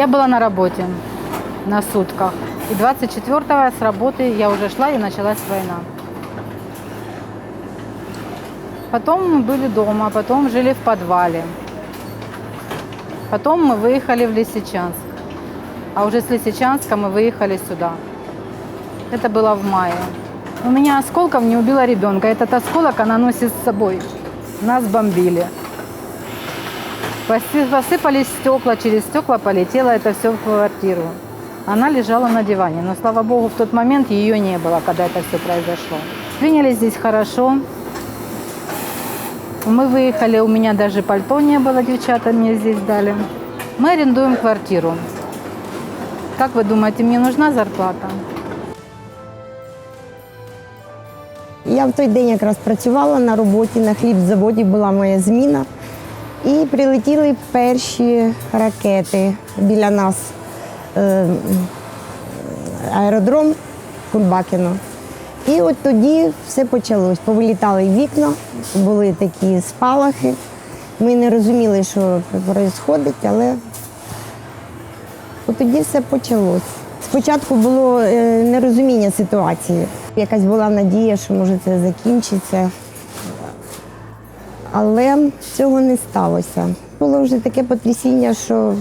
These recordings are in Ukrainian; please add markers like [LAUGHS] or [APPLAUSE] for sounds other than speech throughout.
Я была на работе на сутках. И 24-го с работы я уже шла и началась война. Потом мы были дома, потом жили в подвале. Потом мы выехали в Лисичанск. А уже с Лисичанска мы выехали сюда. Это было в мае. У меня осколком не убила ребенка. Этот осколок она носит с собой. Нас бомбили. Поси- Посыпались стекла, через стекла полетело это все в квартиру. Она лежала на диване, но, слава богу, в тот момент ее не было, когда это все произошло. Приняли здесь хорошо. Мы выехали, у меня даже пальто не было, девчата мне здесь дали. Мы арендуем квартиру. Как вы думаете, мне нужна зарплата? Я в той день якраз працювала на роботі, на хлібзаводі була моя зміна. І прилетіли перші ракети біля нас. Е, аеродром Кульбакіно. І от тоді все почалось. Повилітали вікна, були такі спалахи. Ми не розуміли, що відбувається, але от тоді все почалось. Спочатку було е, нерозуміння ситуації. Якась була надія, що може це закінчиться. Але цього не сталося. Було вже таке потрясіння, що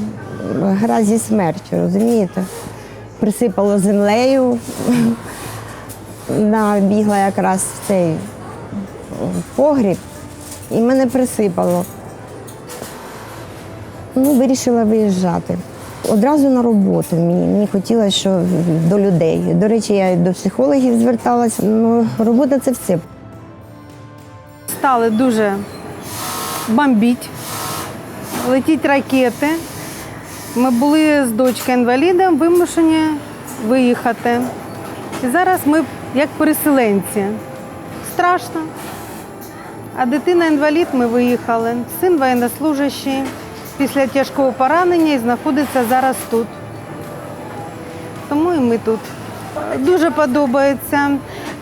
гра зі смертю, розумієте? Присипало землею. [LAUGHS] Да, бігла якраз в цей погріб і мене присипало. Ну, вирішила виїжджати. Одразу на роботу мені, мені хотілося, що до людей. До речі, я до психологів зверталася. Ну, робота це все. стали дуже бомбити, летіть ракети. Ми були з дочкою інвалідом вимушені виїхати. І зараз ми як переселенці. Страшно. А дитина інвалід ми виїхали. Син воєннослужащий після тяжкого поранення і знаходиться зараз тут. Тому і ми тут. Дуже подобається,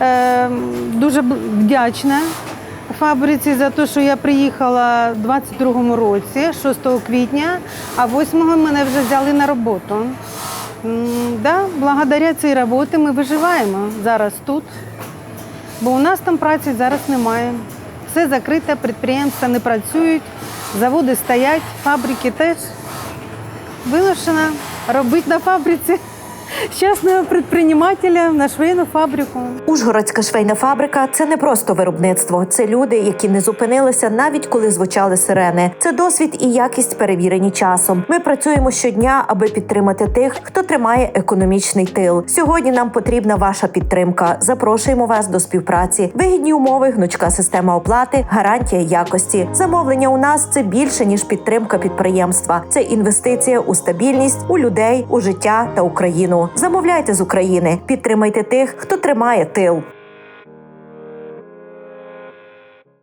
е, дуже вдячна фабриці за те, що я приїхала в 22-му році, 6 квітня, а 8-го мене вже взяли на роботу. Да, благодаря цій роботі ми виживаємо зараз тут, бо у нас там праці зараз немає. Все закрите, підприємства не працюють, заводи стоять, фабрики теж. Вимушена робити на фабриці частного підприємця на швейну фабрику. Ужгородська швейна фабрика це не просто виробництво. Це люди, які не зупинилися навіть коли звучали сирени. Це досвід і якість перевірені часом. Ми працюємо щодня, аби підтримати тих, хто тримає економічний тил. Сьогодні нам потрібна ваша підтримка. Запрошуємо вас до співпраці. Вигідні умови, гнучка система оплати, гарантія якості. Замовлення у нас це більше ніж підтримка підприємства. Це інвестиція у стабільність, у людей, у життя та Замовляйте з України, підтримайте тих, хто тримає тил.